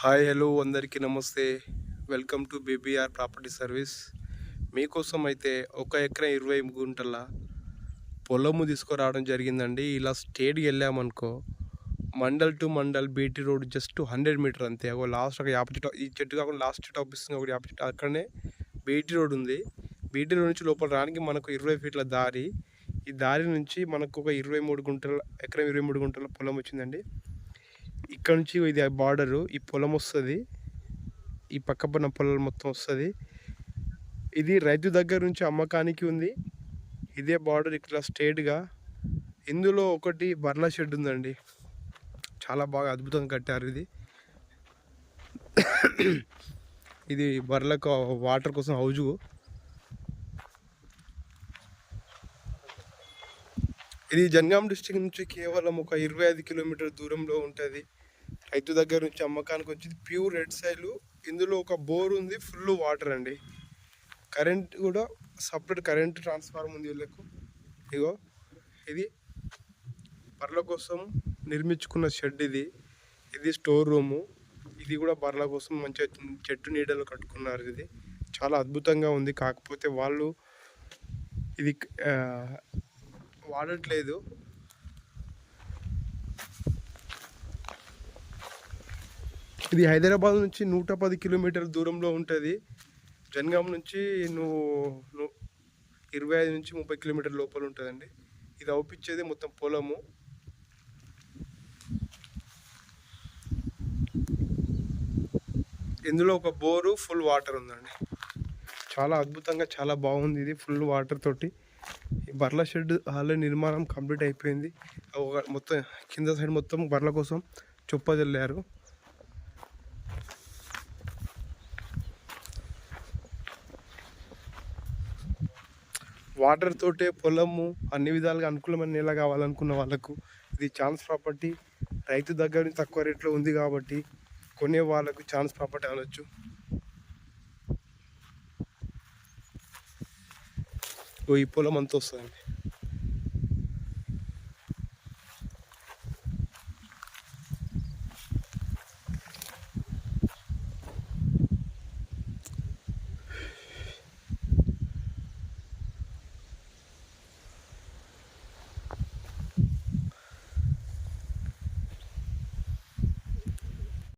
Hi hello అందరికీ నమస్తే. Welcome to B B R property service. మీకోసం అయితే ఒక ఎకరం ఇరవై గుంటల పొలము తీసుకురావడం జరిగిందండి. ఇలా స్టేట్కి వెళ్ళామనుకో mandal to mandal B T road just hundred metre అంతే. ఒక లాస్ట్ ఒక యాప చెట్టు ఈ చెట్టు కాకుండా లాస్ట్ చెట్టు ఆపిస్తుంది ఒక యాప చెట్టు అక్కడనే బీటీ రోడ్ ఉంది. బీటీ రోడ్ నుంచి లోపల రానికి మనకు ఇరవై ఫీట్ల దారి. ఈ దారి నుంచి మనకు ఒక ఇరవై మూడు గుంటల ఎకరం ఇరవై మూడు గుంటల పొలం వచ్చిందండి. ఇక్కడ నుంచి ఇది బార్డరు ఈ పొలం వస్తుంది. ఈ పక్క పన్న పొలం మొత్తం వస్తుంది. ఇది రైతు దగ్గర నుంచి అమ్మకానికి ఉంది. ఇదే బార్డర్ ఇక్కడ స్ట్రేట్గా. ఇందులో ఒకటి బర్లా షెడ్ ఉందండి. చాలా బాగా అద్భుతంగా కట్టారు ఇది. ఇది బర్లకు వాటర్ కోసం హౌజు ఇది జన్గాం డిస్టిక్ నుంచి కేవలం ఒక ఇరవై ఐదు కిలోమీటర్ దూరంలో ఉంటుంది. రైతు దగ్గర నుంచి అమ్మకానికి వచ్చింది. ప్యూర్ రెడ్ సైలు ఇందులో ఒక బోర్ ఉంది ఫుల్ వాటర్ అండి. కరెంట్ కూడా సపరేట్ కరెంట్ ట్రాన్స్ఫార్మ్ ఉంది వీళ్ళకు. ఇగో ఇది బర్ల కోసం నిర్మించుకున్న షెడ్ ఇది. ఇది స్టోర్ రూము. ఇది కూడా బర్ల కోసం మంచిగా చెట్టు నీడలు కట్టుకున్నారు ఇది. చాలా అద్భుతంగా ఉంది. కాకపోతే వాళ్ళు ఇది వాడట్లేదు. ఇది హైదరాబాద్ నుంచి నూట పది కిలోమీటర్ల దూరంలో ఉంటుంది. జనగాం నుంచి నువ్వు నువ్వు ఇరవై ఐదు నుంచి ముప్పై కిలోమీటర్ల లోపల ఉంటుందండి. ఇది అవుపించేది మొత్తం పొలము. ఇందులో ఒక బోరు ఫుల్ వాటర్ ఉందండి. చాలా అద్భుతంగా చాలా బాగుంది ఇది ఫుల్ వాటర్ తోటి. బర్ల షెడ్ ఆల్రెడీ నిర్మాణం కంప్లీట్ అయిపోయింది. ఒక మొత్తం కింద సైడ్ మొత్తం బర్ల కోసం చొప్ప వాటర్ తోటే పొలము అన్ని విధాలుగా అనుకూలమైన నేల కావాలనుకున్న వాళ్ళకు ఇది ఛాన్స్ ప్రాపర్టీ రైతు దగ్గర తక్కువ రేట్లో ఉంది కాబట్టి కొనే వాళ్ళకు ఛాన్స్ ప్రాపర్టీ అనొచ్చు. ఓ ఈ పొలం అంత వస్తుందండి